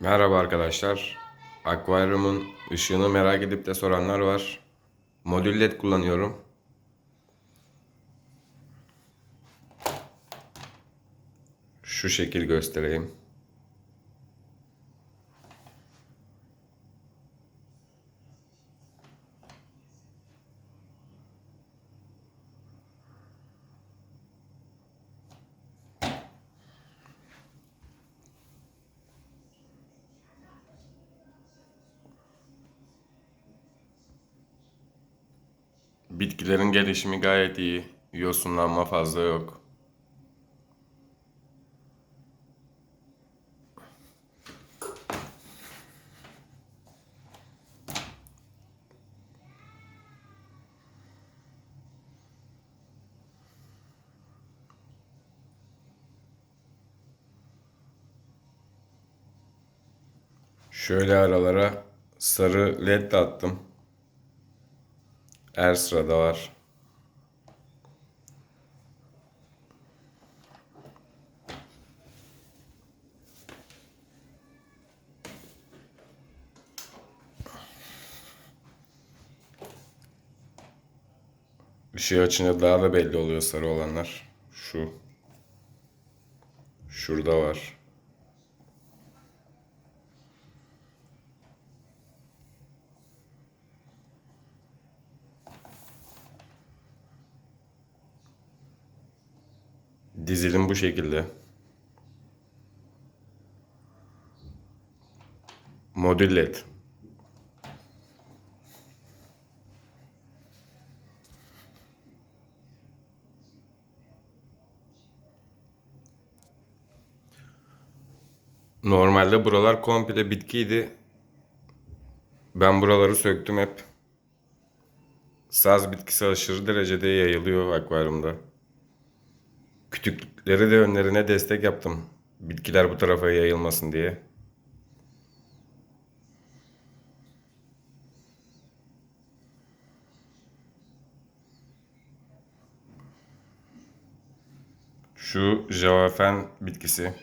Merhaba arkadaşlar. Akvaryumun ışığını merak edip de soranlar var. Modül led kullanıyorum. Şu şekil göstereyim. Bitkilerin gelişimi gayet iyi. Yosunlanma fazla yok. Şöyle aralara sarı led attım. Her sırada var. Işığı açınca daha da belli oluyor sarı olanlar. Şu. Şurada var. Dizilim bu şekilde. Modül led. Normalde buralar komple bitkiydi. Ben buraları söktüm hep. Saz bitkisi aşırı derecede yayılıyor akvaryumda. Kütükleri de önlerine destek yaptım. Bitkiler bu tarafa yayılmasın diye. Şu javafen bitkisi.